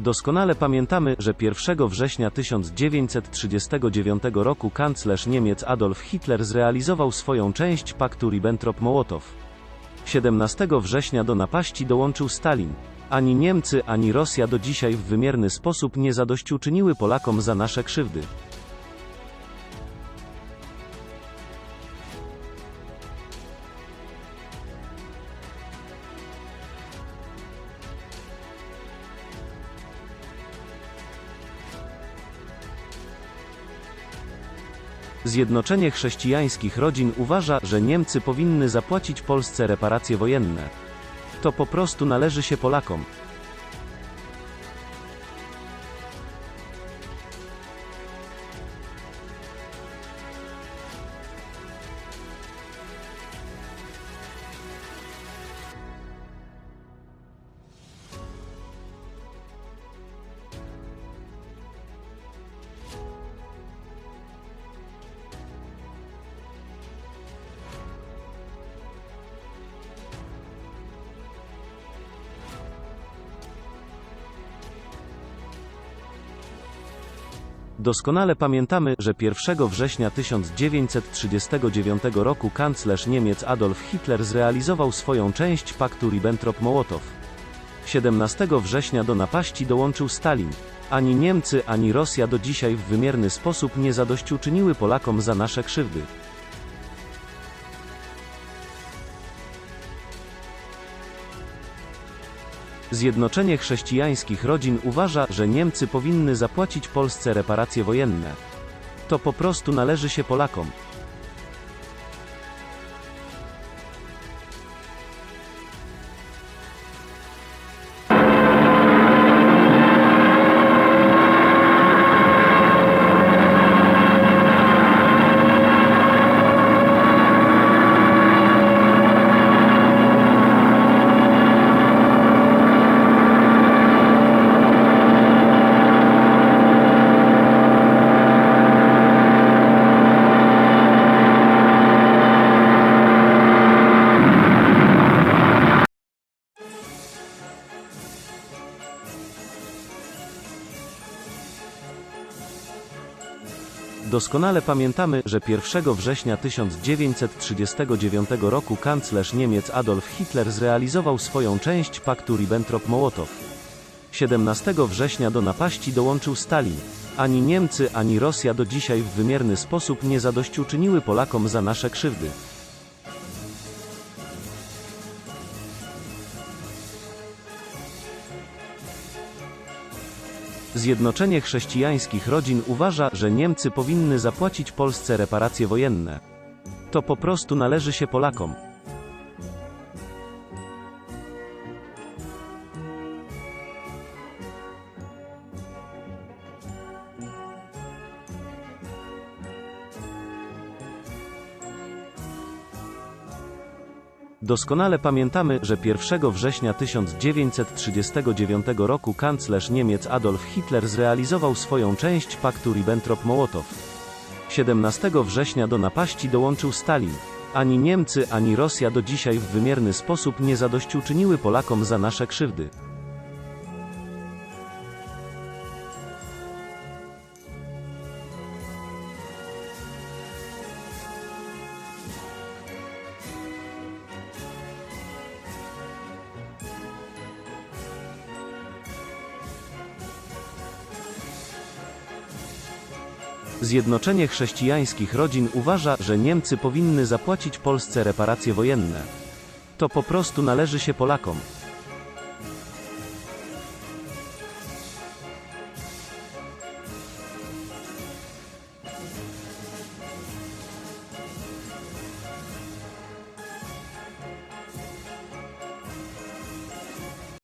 Doskonale pamiętamy, że 1 września 1939 roku kanclerz Niemiec Adolf Hitler zrealizował swoją część paktu Ribbentrop-Mołotow. 17 września do napaści dołączył Stalin. Ani Niemcy, ani Rosja do dzisiaj w wymierny sposób nie zadośćuczyniły Polakom za nasze krzywdy. Zjednoczenie Chrześcijańskich Rodzin uważa, że Niemcy powinny zapłacić Polsce reparacje wojenne. To po prostu należy się Polakom. Doskonale pamiętamy, że 1 września 1939 roku kanclerz Niemiec Adolf Hitler zrealizował swoją część paktu Ribbentrop-Mołotow. 17 września do napaści dołączył Stalin. Ani Niemcy, ani Rosja do dzisiaj w wymierny sposób nie zadośćuczyniły Polakom za nasze krzywdy. Zjednoczenie Chrześcijańskich Rodzin uważa, że Niemcy powinny zapłacić Polsce reparacje wojenne. To po prostu należy się Polakom. Doskonale pamiętamy, że 1 września 1939 roku kanclerz Niemiec Adolf Hitler zrealizował swoją część paktu Ribbentrop-Mołotow. 17 września do napaści dołączył Stalin. Ani Niemcy, ani Rosja do dzisiaj w wymierny sposób nie zadośćuczyniły Polakom za nasze krzywdy. Zjednoczenie Chrześcijańskich Rodzin uważa, że Niemcy powinny zapłacić Polsce reparacje wojenne. To po prostu należy się Polakom. Doskonale pamiętamy, że 1 września 1939 roku kanclerz Niemiec Adolf Hitler zrealizował swoją część paktu Ribbentrop-Mołotow. 17 września do napaści dołączył Stalin. Ani Niemcy, ani Rosja do dzisiaj w wymierny sposób nie zadośćuczyniły Polakom za nasze krzywdy. Zjednoczenie Chrześcijańskich Rodzin uważa, że Niemcy powinny zapłacić Polsce reparacje wojenne. To po prostu należy się Polakom.